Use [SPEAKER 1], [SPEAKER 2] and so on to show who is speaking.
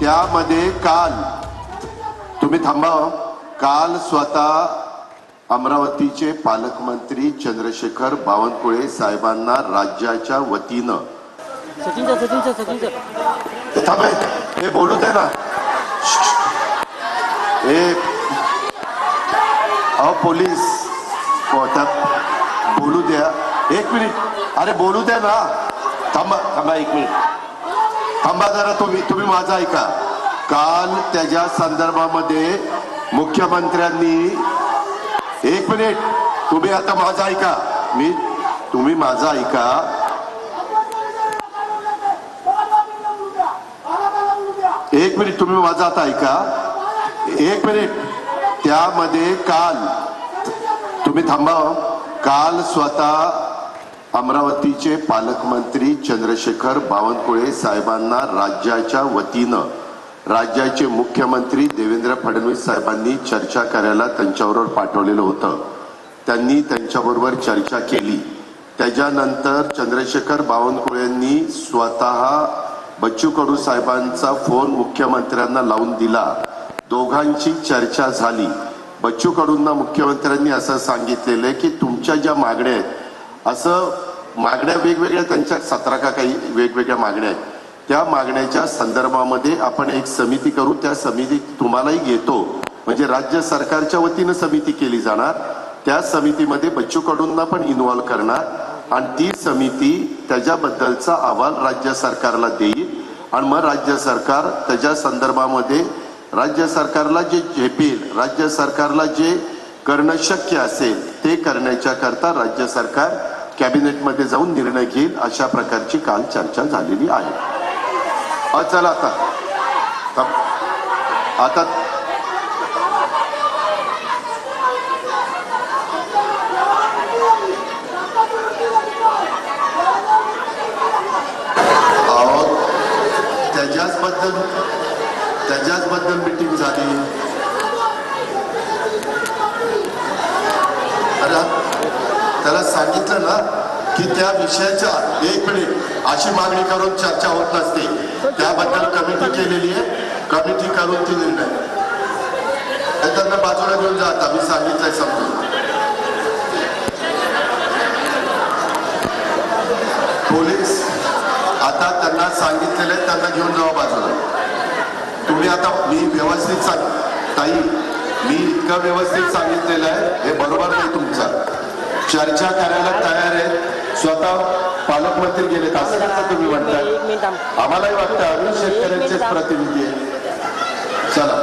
[SPEAKER 1] त्यामध्ये काल तुम्ही थांबा हो. काल स्वतः अमरावतीचे पालकमंत्री चंद्रशेखर बावनकुळे साहेबांना राज्याच्या वतीनं हे थांबे हे बोलू दे ना. हे अहो पोलीस. कोर्टात बोलू द्या. एक मिनिट. अरे बोलू द्या ना. थांबा थांबा एक मिनिट. थांबा जरा तुम्ही तुम्ही माझा ऐका. काल त्याच्या संदर्भामध्ये मुख्यमंत्र्यांनी एक मिनिट तुम्ही आता माझा ऐका. मी तुम्ही माझा ऐका. एक मिनिट तुम्ही माझा आता ऐका. एक मिनिट. त्यामध्ये काल तुम्ही थांबा हो. काल स्वतः अमरावतीचे पालकमंत्री चंद्रशेखर बावनकुळे साहेबांना राज्याच्या वतीनं राज्याचे मुख्यमंत्री देवेंद्र फडणवीस साहेबांनी चर्चा करायला त्यांच्याबरोबर पाठवलेलं होतं. त्यांनी त्यांच्याबरोबर चर्चा केली. त्याच्यानंतर चंद्रशेखर बावनकुळेंनी स्वतः बच्चू कडू साहेबांचा फोन मुख्यमंत्र्यांना लावून दिला. दोघांची चर्चा झाली. बच्चू कडूंना मुख्यमंत्र्यांनी असं सांगितलेलं आहे की तुमच्या ज्या मागण्या आहेत असं मागण्या वेगवेगळ्या त्यांच्या सतरा का काही वेगवेगळ्या मागण्या आहेत. त्या मागण्याच्या संदर्भामध्ये आपण एक समिती करू त्या समिती तुम्हालाही घेतो. म्हणजे राज्य सरकारच्या वतीनं समिती केली जाणार त्या समितीमध्ये बच्चू कडूंना पण इन्व्हॉल्व करणार आणि ती समिती त्याच्याबद्दलचा अहवाल राज्य सरकारला देईल. आणि मग राज्य सरकार त्याच्या संदर्भामध्ये राज्य सरकारला जे झेपेल राज्य सरकारला जे करणं शक्य असेल ते करण्याच्या करता राज्य सरकार कॅबिनेटमध्ये जाऊन निर्णय घेईल अशा प्रकारची काल चर्चा झालेली आहे. चला आता. आता त्याच्याचबद्दल त्याच्याचबद्दल त्याच्याच बद्दल मिटिंग झाली अरे त्याला सांगितलं ना की त्या विषयाच्या एक मिनिट अशी मागणी करून चर्चा होत नसते. त्याबद्दल कमिटी केलेली आहे. कमिटी करून ती निर्णय. त्यांना बाजूला घेऊन जा आता. मी सांगितलंय समजून. पोलीस आता त्यांना सांगितलेलं आहे त्यांना घेऊन जावा बाजूला. तुम्ही आता मी व्यवस्थित सांग ताई मी इतकं व्यवस्थित सांगितलेलं आहे हे बरोबर नाही तुमचं. चर्चा करायला तयार आहे स्वतः पालकमंत्री गेले असं कसं तुम्ही
[SPEAKER 2] म्हणता
[SPEAKER 1] आम्हालाही वाटतं अरुण शेतकऱ्यांचे प्रतिनिधी आहे चला.